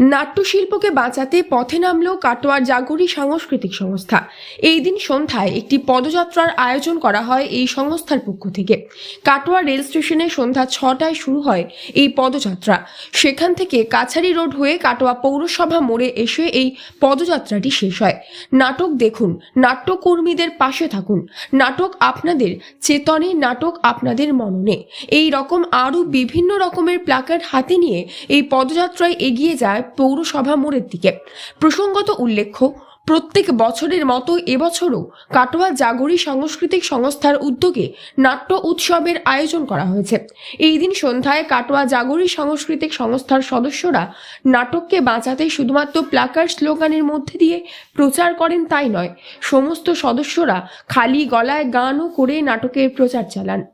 নাট্যশিল্পকে বাঁচাতে পথে নামল কাটোয়ার জাগরি সাংস্কৃতিক সংস্থা। এই দিন সন্ধ্যায় একটি পদযাত্রার আয়োজন করা হয় এই সংস্থার পক্ষ থেকে। কাটোয়া রেল স্টেশনে সন্ধ্যা ছটায় শুরু হয় এই পদযাত্রা। সেখান থেকে কাছারি রোড হয়ে কাটোয়া পৌরসভা মোড়ে এসে এই পদযাত্রাটি শেষ হয়। নাটক দেখুন, নাট্যকর্মীদের পাশে থাকুন। নাটক আপনাদের চেতনে, নাটক আপনাদের মননে। এই রকম আরও বিভিন্ন রকমের প্লাকার্ড হাতে নিয়ে এই পদযাত্রায় এগিয়ে যায় পৌরসভা মোড়ের দিকে। প্রসঙ্গত উল্লেখ্য, প্রত্যেক বছরের মতো এবছরও কাটোয়া জাগরি সাংস্কৃতিক সংস্থার উদ্যোগে নাট্য উৎসবের আয়োজন করা হয়েছে। এই দিন সন্ধ্যায় কাটোয়া জাগরী সাংস্কৃতিক সংস্থার সদস্যরা নাটককে বাঁচাতে শুধুমাত্র প্লাকার স্লোগানের মধ্যে দিয়ে প্রচার করেন তাই নয়, সমস্ত সদস্যরা খালি গলায় গানও করে নাটকের প্রচার চালান।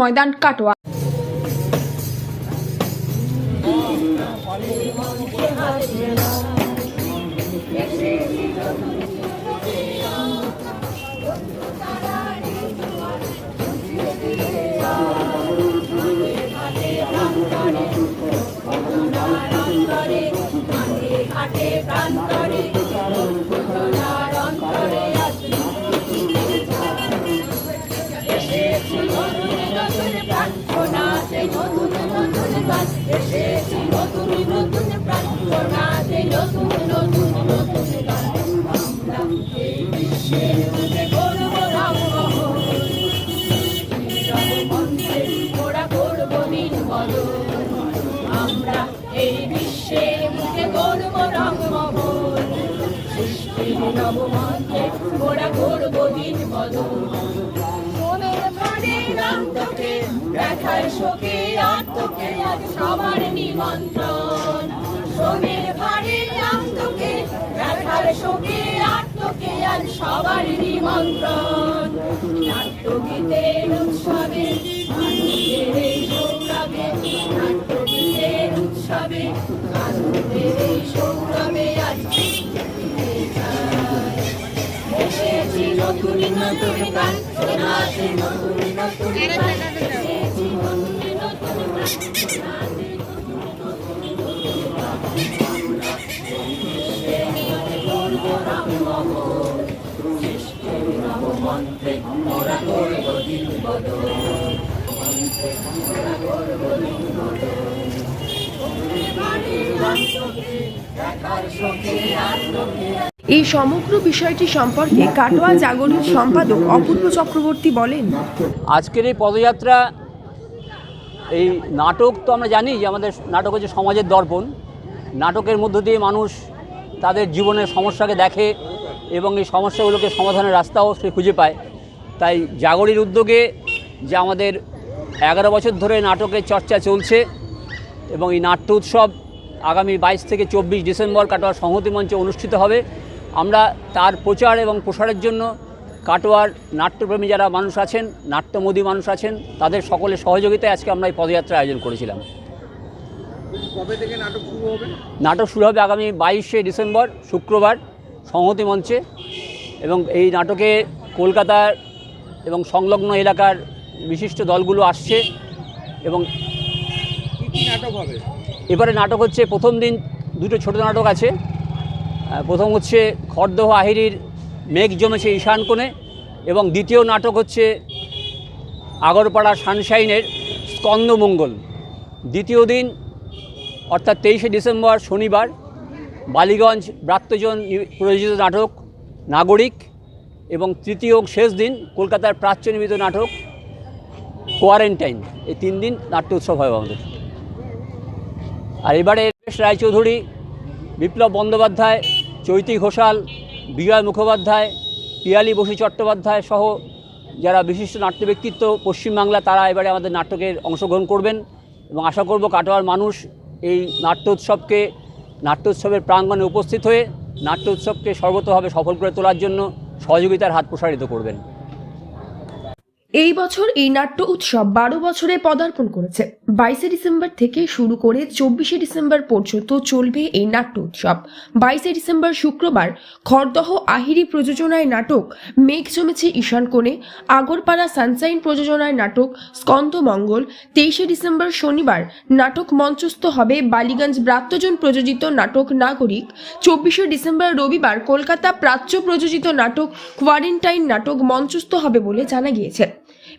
ময়দান কাটোয়া। আমরা এই বিশ্বের মুখে গর্ব রঙমহল সৃষ্টির নবমন্ত্রে গোড়া করব দিন বদল মনের প্রাণে নামতকে ব্যথার শোকে আত্মকে আজ সবার নিমন্ত্রণ। শ্রমের ভারে আত্মকে ব্যথার শোকে আত্মকে আজ সবার নিমন্ত্রণ। নাট্যগীতের উৎসবে আনন্দের এই সৌরভে, নাট্যগীতের উৎসবে আনন্দের এই সৌরভে আজ এসেছি নতুন নতুন গান শোনাতে নতুন নতুন গান। এই সমগ্র বিষয়টি সম্পর্কে কাটোয়া জাগরির সম্পাদক অপূর্ব চক্রবর্তী বলেন আজকের এই পদযাত্রা এই নাটক তো আমরা জানি যে আমাদের নাটক হচ্ছে সমাজের দর্পণ। নাটকের মধ্য দিয়ে মানুষ তাদের জীবনের সমস্যাকে দেখে এবং এই সমস্যাগুলোকে সমাধানের রাস্তাও সে খুঁজে পায়। তাই জাগরির উদ্যোগে যে আমাদের এগারো বছর ধরে নাটকের চর্চা চলছে এবং এই নাট্য উৎসব আগামী বাইশ থেকে চব্বিশ ডিসেম্বর কাটোয়ার সংহতি মঞ্চে অনুষ্ঠিত হবে। আমরা তার প্রচার এবং প্রসারের জন্য কাটোয়ার নাট্যপ্রেমী যারা মানুষ আছেন নাট্যমোদী মানুষ আছেন তাদের সকলের সহযোগিতায় আজকে আমরা এই পদযাত্রা আয়োজন করেছিলাম। কবে থেকে নাটক শুরু হবে? নাটক শুরু হবে আগামী বাইশে ডিসেম্বর শুক্রবার সংহতি মঞ্চে। এবং এই নাটকে কলকাতার এবং সংলগ্ন এলাকার বিশিষ্ট দলগুলো আসছে এবং নাটক হবে? এবারে নাটক হচ্ছে প্রথম দিন দুটো ছোট নাটক আছে। প্রথম হচ্ছে খড়দহ আহিরির মেঘ জমেছে ঈশান কোণে এবং দ্বিতীয় নাটক হচ্ছে আগরপাড়া সানশাইনের স্কন্দমঙ্গল। দ্বিতীয় দিন, অর্থাৎ তেইশে ডিসেম্বর, শনিবার, বালিগঞ্জ ব্রাত্যজন প্রযোজিত নাটক, নাগরিক এবং তৃতীয় শেষ দিন, কলকাতার প্রাচ্য নির্মিত নাটক, কোয়ারেন্টাইন। এই তিন দিন নাট্য উৎসব হয় আমাদের। আর এবারে বেশ রায়চৌধুরী, বিপ্লব বন্দ্যোপাধ্যায়, চৈতী ঘোষাল, বিজয় মুখোপাধ্যায় পিয়ালি, বসু চট্টোপাধ্যায় সহ যারা বিশিষ্ট নাট্য ব্যক্তিত্ব, পশ্চিমবাংলা, তারা এবারে আমাদের নাটকের অংশগ্রহণ করবেন এবং আশা করব কাটোয়ার মানুষ এই নাট্য উৎসবকে নাট্য উৎসবের প্রাঙ্গণে উপস্থিত হয়ে নাট্য উৎসবকে সর্বতভাবে সফল করে তোলার জন্য সহযোগিতার হাত প্রসারিত করবেন। এই বছর এই নাট্য উৎসব বারো বছরে পদার্পণ করেছে। বাইশে ডিসেম্বর থেকে শুরু করে চব্বিশে ডিসেম্বর পর্যন্ত চলবে এই নাট্য উৎসব। বাইশে ডিসেম্বর শুক্রবার খড়দহ আহিরি প্রযোজনায় নাটক মেঘ জমেছে ঈশান কোণে, আগরপাড়া সানসাইন প্রযোজনায় নাটক স্কন্দমঙ্গল তেইশে ডিসেম্বর শনিবার নাটক মঞ্চস্থ হবে বালিগঞ্জ ব্রাত্যজন প্রযোজিত নাটক নাগরিক, চব্বিশে ডিসেম্বর রবিবার কলকাতা প্রাচ্য প্রযোজিত নাটক কোয়ারেন্টাইন নাটক মঞ্চস্থ হবে বলে জানা গিয়েছে।